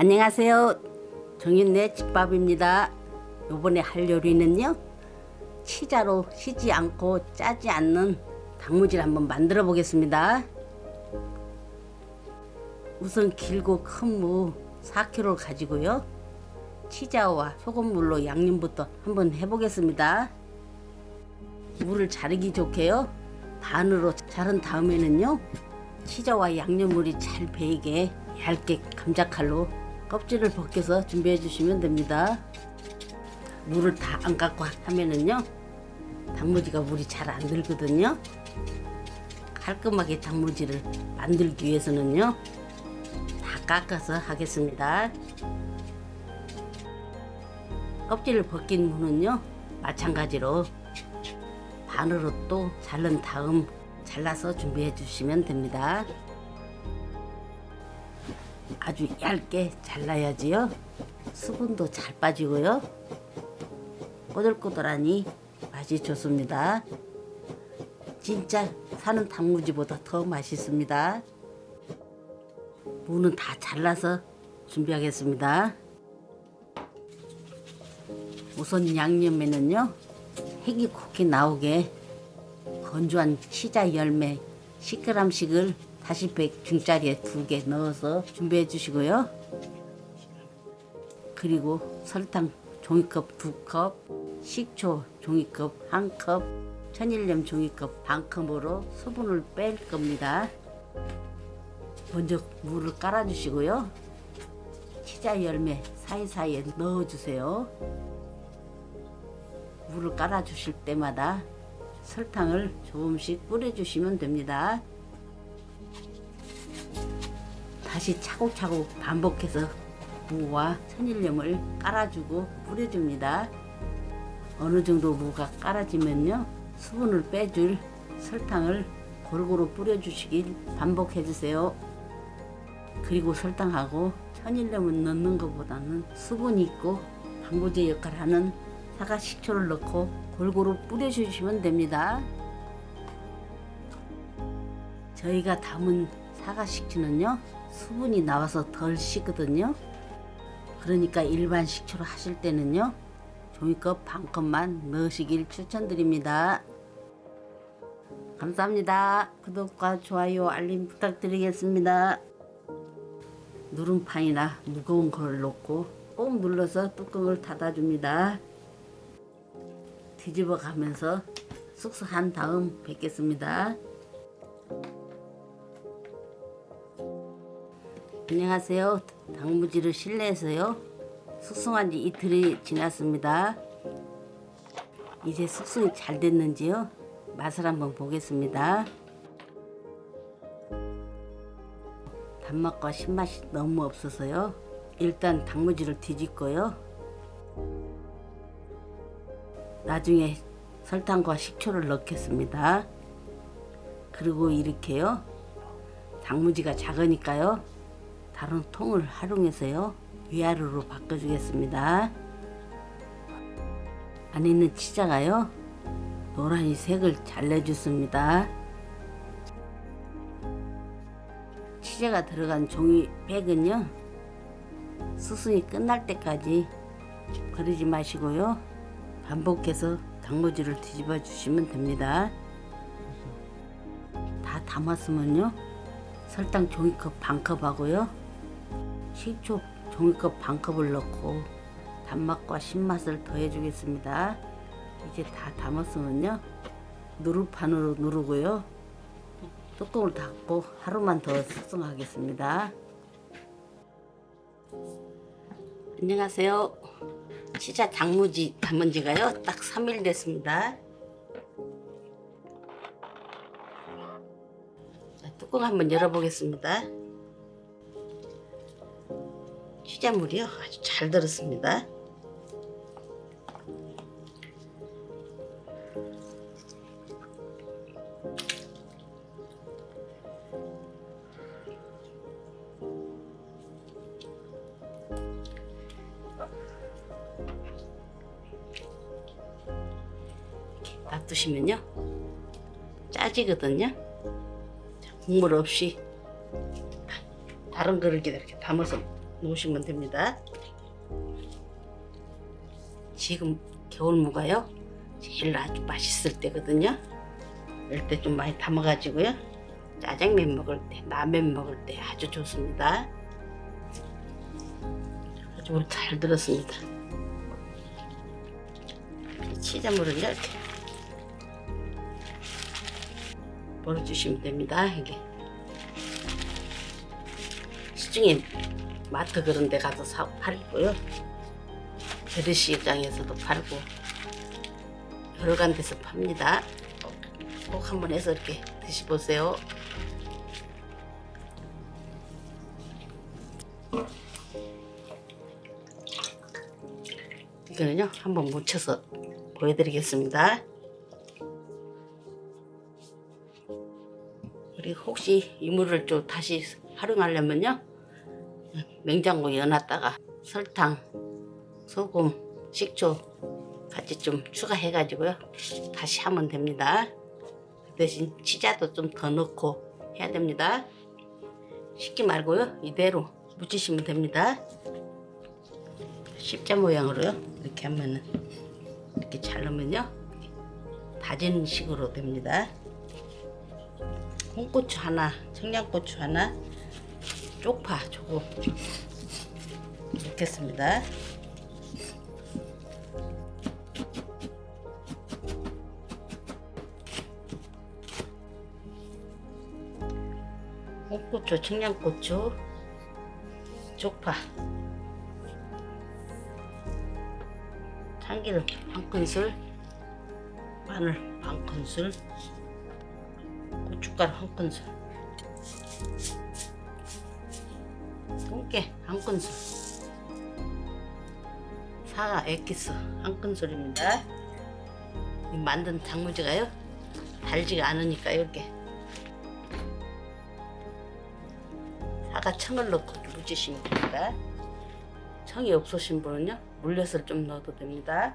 안녕하세요. 정윤네 집밥입니다. 요번에 할 요리는요. 치자로 쉬지 않고 짜지 않는 단무지를 한번 만들어 보겠습니다. 우선 길고 큰 무 4kg 가지고요. 치자와 소금물로 양념부터 한번 해보겠습니다. 물을 자르기 좋게요. 반으로 자른 다음에는요. 치자와 양념물이 잘 배이게 얇게 감자칼로 껍질을 벗겨서 준비해 주시면 됩니다. 물을 다 안 깎고 하면은요. 단무지가 물이 잘 안 들거든요. 깔끔하게 단무지를 만들기 위해서는요. 다 깎아서 하겠습니다. 껍질을 벗긴 무는요. 마찬가지로 반으로 또 자른 다음 잘라서 준비해 주시면 됩니다. 아주 얇게 잘라야지요. 수분도 잘 빠지고요. 꼬들꼬들하니 맛이 좋습니다. 진짜 사는 단무지보다 더 맛있습니다. 무는 다 잘라서 준비하겠습니다. 우선 양념에는요. 핵이 곱게 나오게 건조한 치자 열매 10g씩을 다시팩 중짜리에 두 개 넣어서 준비해 주시고요. 그리고 설탕 종이컵 두 컵, 식초 종이컵 한 컵, 천일염 종이컵 반 컵으로 수분을 뺄 겁니다. 먼저 물을 깔아 주시고요. 치자 열매 사이사이에 넣어 주세요. 물을 깔아 주실 때마다 설탕을 조금씩 뿌려 주시면 됩니다. 다시 차곡차곡 반복해서 무와 천일염을 깔아주고 뿌려줍니다. 어느 정도 무가 깔아지면요 수분을 빼줄 설탕을 골고루 뿌려주시길 반복해주세요. 그리고 설탕하고 천일염을 넣는 것보다는 수분이 있고 방부제 역할을 하는 사과 식초를 넣고 골고루 뿌려주시면 됩니다. 저희가 담은 사과 식초는요 수분이 나와서 덜 시거든요. 그러니까 일반 식초로 하실 때는요 종이컵 반 컵만 넣으시길 추천드립니다. 감사합니다. 구독과 좋아요 알림 부탁드리겠습니다. 누름판이나 무거운 걸 놓고 꼭 눌러서 뚜껑을 닫아줍니다. 뒤집어 가면서 쑥쑥 한 다음 뵙겠습니다. 안녕하세요. 당무지를 실내에서요. 숙성한 지 이틀이 지났습니다. 이제 숙성이 잘 됐는지요? 맛을 한번 보겠습니다. 단맛과 신맛이 너무 없어서요. 일단 당무지를 뒤집고요. 나중에 설탕과 식초를 넣겠습니다. 그리고 이렇게요. 당무지가 작으니까요. 다른 통을 활용해서요. 위아래로 바꿔주겠습니다. 안에 있는 치자가요. 노란이 색을 잘 내줬습니다. 치자가 들어간 종이백은요. 수순이 끝날 때까지 버리지 마시고요. 반복해서 단무지를 뒤집어 주시면 됩니다. 다 담았으면요. 설탕 종이컵 반컵 하고요. 식초 종이컵 반컵을 넣고 단맛과 신맛을 더해 주겠습니다. 이제 다 담았으면요. 누르판으로 누르고요. 뚜껑을 닫고 하루만 더 숙성하겠습니다. 안녕하세요. 치자 당무지 담은 지가요. 딱 3일 됐습니다. 자, 뚜껑 한번 열어보겠습니다. 치자물이요. 아주 잘 들었습니다. 두시면요 짜지거든요. 자, 국물 없이 다- 다른 그릇에 이렇게 담아서 놓으시면 됩니다. 지금 겨울무가요 제일 아주 맛있을 때거든요. 이럴 때 좀 많이 담아가지고요 짜장면 먹을 때, 라면 먹을 때 아주 좋습니다. 아주 물잘 들었습니다. 치자물은요 이렇게 버려주시면 됩니다. 이게 시중에 마트 그런 데 가서 사 팔고요. 재래시장에서도 팔고 여러 간 데서 팝니다. 꼭, 꼭 한번 해서 이렇게 드셔보세요. 이거는요 한번 묻혀서 보여드리겠습니다. 그리고 혹시 이물을 좀 다시 활용하려면요 냉장고에 넣어놨다가 설탕, 소금, 식초 같이 좀 추가해가지고요 다시 하면 됩니다. 그 대신 치자도 좀 더 넣고 해야 됩니다. 식기 말고요 이대로 묻히시면 됩니다. 십자 모양으로요 이렇게 하면은 이렇게 잘 넣으면요 다진 식으로 됩니다. 홍고추 하나, 청양고추 하나, 쪽파 조금 넣겠습니다. 홍고추, 청양고추, 쪽파, 참기름 한 큰술, 마늘 반 큰술, 고춧가루 한 큰술, 통깨 한 큰술, 사과 액기스 한 큰술입니다. 이 만든 단무지가요 달지가 않으니까 이렇게 사과 청을 넣고 무치시면 됩니다. 청이 없으신 분은요 물엿을 좀 넣어도 됩니다.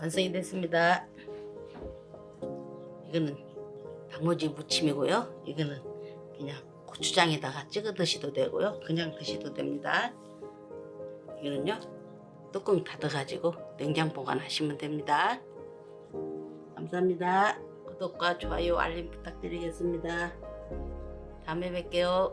완성이 됐습니다. 이거는 단무지 무침이고요. 이거는 그냥 고추장에다가 찍어 드셔도 되고요. 그냥 드셔도 됩니다. 이거는요. 뚜껑 닫아가지고 냉장 보관하시면 됩니다. 감사합니다. 구독과 좋아요, 알림 부탁드리겠습니다. 다음에 뵐게요.